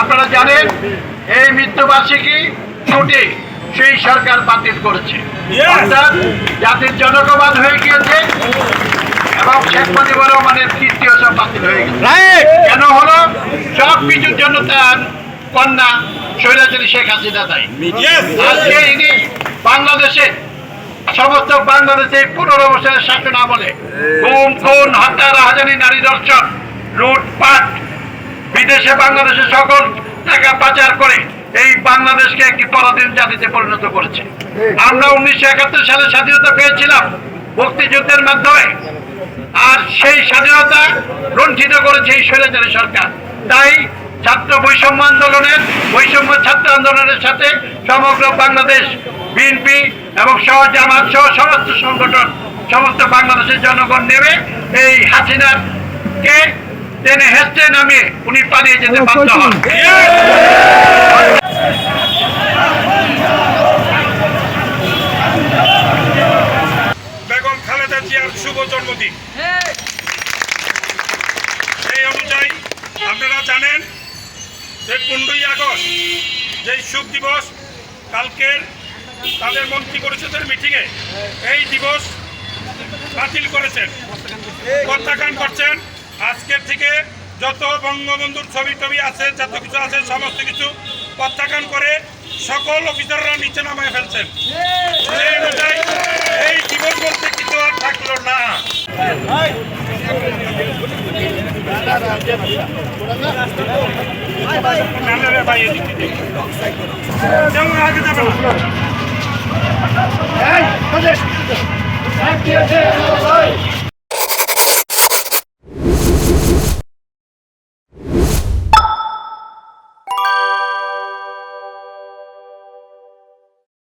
আপনারা জানেন এই মৃত্যুবার্ষিকী ছুটি সেই সরকার বাতিল করেছে। অর্থাৎ জাতির জনকবাদ হয়ে গিয়েছে এবং শেখ মুজিবুর রহমানের তৃতীয় সব বাতিল হয়ে গেছে। কেন হলো? সব কিছুর জন্য তার কন্যা স্বৈরাচারী শেখ হাসিনা দায়ী। আজকে ইনি বাংলাদেশে সমস্ত বাংলাদেশে পনেরো বছরের শাসন আমলে গুম খুন, হত্যা, রাহাজানি, নারী দর্শন, লুটপাট, বিদেশে বাংলাদেশের সকল টাকা পাচার করে এই বাংলাদেশকে একটি পরাধীন জাতিতে পরিণত করেছে। আমরা উনিশশো একাত্তর সালে স্বাধীনতা পেয়েছিলাম মুক্তিযুদ্ধের মাধ্যমে। আর সেই স্বাধীনতা লুণ্ঠিত করেছে এই সরকার। তাই ছাত্র বৈষম্য আন্দোলনের বৈষম্য ছাত্র আন্দোলনের সাথে সমগ্র বাংলাদেশ বিএনপি এবং সহ জামাত সহ সমস্ত সংগঠন সমস্ত বাংলাদেশের জনগণ নেমে এই হাসিনার কে টেনে হেসতে নামিয়ে উনি পালিয়ে যেতে বাধ্য হন। বেগম খালেদা জিয়ার শুভ জন্মদিন। সেই অনুযায়ী আপনারা জানেন যে পনেরোই আগস্ট যেই শুভ দিবস, কালকের তাদের মন্ত্রী পরিষদের মিটিংয়ে এই দিবস বাতিল করেছেন, প্রত্যাখ্যান করছেন। আজকের থেকে যত বঙ্গবন্ধুর ছবি টবি আছে, যত কিছু আছে, সমস্ত কিছু প্রত্যাখ্যান করে সকল অফিসাররা নিচে নামায় ফেলছেন। এই দিবস বলতে কিছু আর থাকল না না, না, ভাই, এদিক থেকে। যেমন আগে যাবে না।